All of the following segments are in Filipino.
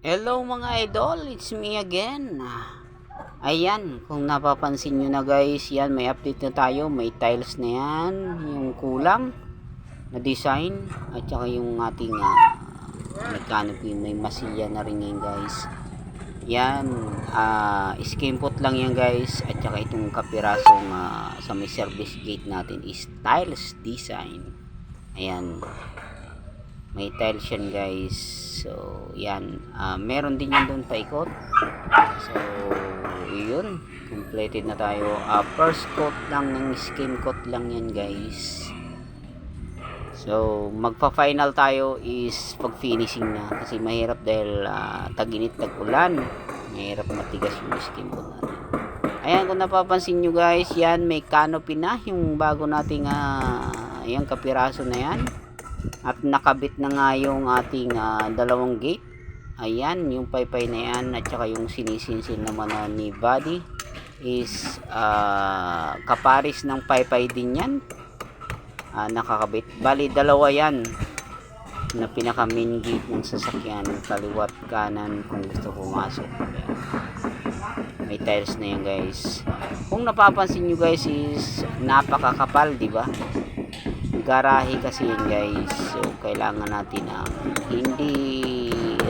Hello mga idol, it's me again. Ayan, kung napapansin nyo na guys, yan may update na tayo, may tiles na yan, yung kulang na design. At saka yung ating uh, may canopy, may masilya na rin yan guys. Yan, uh, skimpot lang yan guys. At saka itong kapirasong ah, sa may service gate natin is tiles design. Ayan, may tiles yan guys. So yan. Ah, meron din yan doon paikot. So yun. Completed na tayo. Ah, first coat lang ng skin coat lang yan guys. So magpa final tayo is pag finishing na. Kasi mahirap dahil uh, taginit tag ulan mahirap matigas yung skin coat natin. Ayan kung napapansin nyo guys yan may canopy na yung bago nating uh, yung kapiraso na yan at nakabit na nga yung ating ah, dalawang gate. Ayan yung paypay na yan at saka yung sinisinsil naman na ni body is ah, kaparis ng paypay din yan. Ah, nakakabit. Bali dalawa yan na pinaka main gate ng sasakyan kaliwat kanan kung gusto pumasok. Ayan. may tiles na yan guys. Kung napapansin nyo guys is napakakapal di ba garahe kasi yun guys. So kailangan natin ng hindi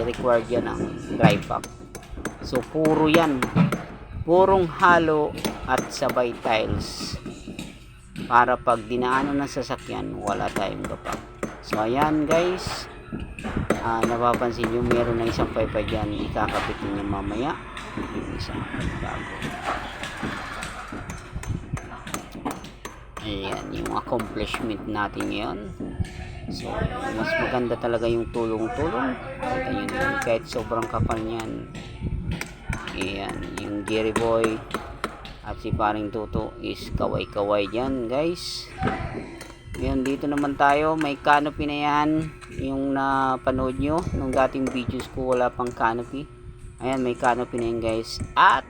required yan ng dry pack so puro yan. Purong halo at sabay tiles. Para pag dinaanan ng sasakyan wala tayong gapak so ayan guys. Ah napapansin nyo meron na isang paypay dyan ikakabit niyo mamaya. Yung isang bago Ayan, yung accomplishment natin ngayon. So, mas maganda talaga yung tulong-tulong. Kita nyo naman, kahit sobrang kapal niyan. Ayan, yung Jerry Boy at si paring Tuto is kaway-kaway dyan, guys. Ngayon, dito naman tayo. May canopy na yan. Yung napanood nyo, nung dating videos ko, wala pang canopy. Ayan, may canopy na yan, guys. At,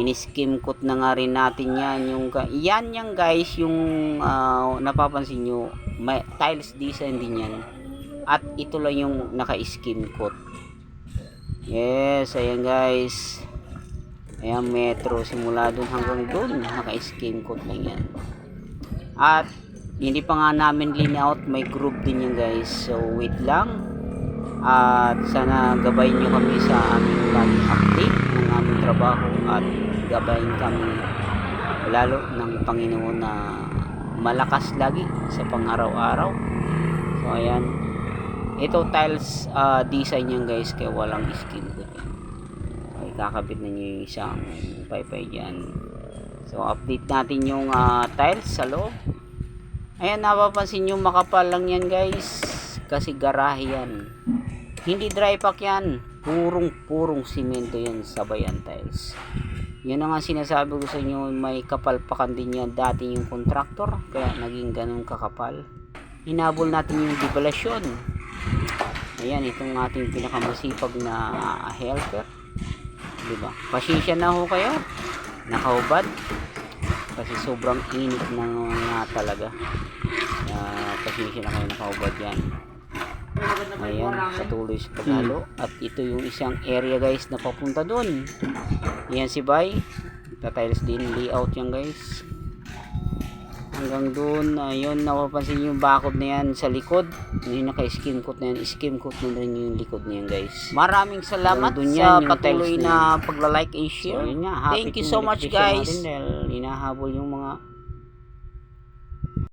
iniskim coat na nga rin natin yan yung yan yan guys yung ah, napapansin nyo may tiles design din yan. At ito lang yung naka skim coat yes ayan guys. Ayan metro simula dun hanggang dun naka skim coat lang yan. At hindi pa nga namin layout may group din yan guys. So wait lang. At sana gabayin nyo kami sa aming laging update trabaho at gabayin kami lalo ng Panginoon na malakas lagi sa pang-araw-araw. So ayan. Ito tiles ah, design yan guys kaya walang skin ko yan ay kakabit na nyo yung isang paypay dyan. So update natin yung ah, tiles sa loob. Ayan napapansin nyo makapal lang yan guys kasi garahe yan. Hindi dry pack yan. Purong purong simento yan sabayan tiles. Yan ang nga sinasabi ko sa inyo, may kapalpakan din yan dati yung contractor, kaya naging ganun kakapal. Hinabol natin yung devaluation. Ayan, itong ating pinakamasipag na helper. Diba? Pasensya na ho kayo. Nakahubad. Kasi sobrang init na nga talaga. Uh, pasensya na kayo nakahubad yan. Ayan, patuloy sa paghalo. At ito yung isang area guys na papunta doon. Ayan si Bay. Tatiles din layout yan guys. Hanggang doon, ayun, napapansin yung bakod na yan sa likod. Yung naka-skim coat na yan. Skim coat na rin yung likod na yan guys. Maraming salamat Doon sa patuloy na na pagla-like and share. So, yun nga, Thank you so much guys. natin Dahil hinahabol yung mga